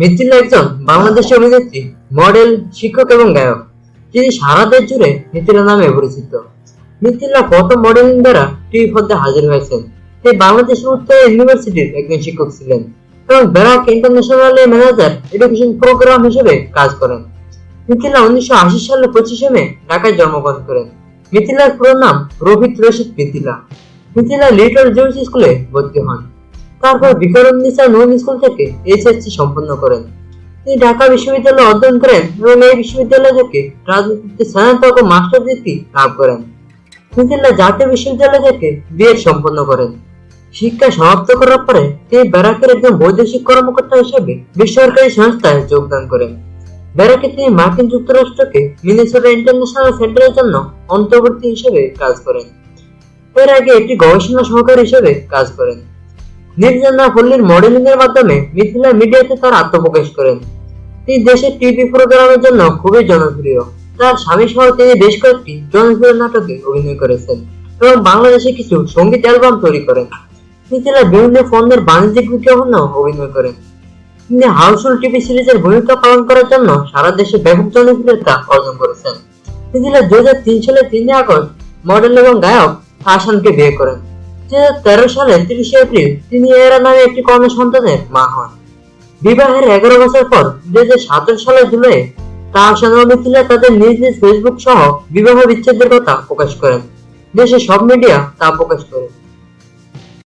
মিথিলা একজন বাংলাদেশি অভিনেত্রী, মডেল, শিক্ষক এবং গায়ক, যিনি সারা দেশ জুড়ে মিথিলা নামে পরিচিত। মিথিলা প্রথম মডেলিং দ্বারা টিভি পর্দায় হাজির হয়েছেন। তিনি বাংলাদেশের উত্তর ইউনিভার্সিটির একজন শিক্ষক ছিলেন এবং Barack international manager education program হিসেবে কাজ করেন। মিথিলা উনিশশো আশি সালে পঁচিশে মে ঢাকায় জন্মগ্রহণ করেন। মিথিলার পুরো নাম রফিক রশিদ মিথিলা মিথিলা লিটল জর্জ স্কুলে ভর্তি হন। তারপর বিকারুন্নিসা নুন স্কুল থেকে এইচএসসি সম্পন্ন করেন। তিনি ঢাকা বিশ্ববিদ্যালয়ে অধ্যয়ন করেন এবং এই বিশ্ববিদ্যালয় থেকে রাজনীতিতে স্নাতক ও মাস্টার ডিগ্রি লাভ করেন। মিথিলা জাতীয় বিশ্ববিদ্যালয় থেকে বিএড সম্পন্ন করেন। শিক্ষা সমাপ্ত করার পরে তিনি ব্যারাকের একজন বৈদেশিক কর্মকর্তা হিসেবে বেসরকারি সংস্থায় যোগদান করেন। ব্যারাকে তিনি মার্কিন যুক্তরাষ্ট্রকে মিনেসোটা ইন্টারন্যাশনাল সেন্টারের জন্য অন্তর্বর্তী হিসেবে কাজ করেন। এর আগে একটি গবেষণা সহকারী হিসেবে কাজ করেন। নির্জনা পল্লীর মডেলিং এর মাধ্যমে মিথিলা মিডিয়াতে তার আত্মপ্রকাশ করেন। তিনি দেশের টিভি প্রোগ্রামের জন্য খুবই জনপ্রিয়। তার স্বামী সহ তিনি বেশ কয়েকটি জনপ্রিয় নাটকে অভিনয় করেছেন এবং বাংলাদেশে কিছু সংগীত অ্যালবাম তৈরি করেন। মিথিলা বিভিন্ন পণ্যের বাণিজ্যিক বিজ্ঞাপনেও অভিনয় করেন। তিনি হাউসফুল টিভি সিরিজের ভূমিকা পালন করার জন্য সারা দেশে ব্যাপক জনপ্রিয়তা অর্জন করেছেন। মিথিলা দুই হাজার তিন সালে তিনই আগস্ট মডেল এবং গায়ক হাসানকে বিয়ে করেন। তেরো সালে তিরিশে এপ্রিল তিনি এরা নামে একটি কন্যা সন্তানের মা হন। বিবাহের এগারো বছর পর দুই হাজার সালের জুলাই তার মিথিলা তাদের নিজ নিজ ফেসবুক সহ বিবাহ বিচ্ছেদের কথা প্রকাশ করেন। দেশে সব মিডিয়া তা প্রকাশ করে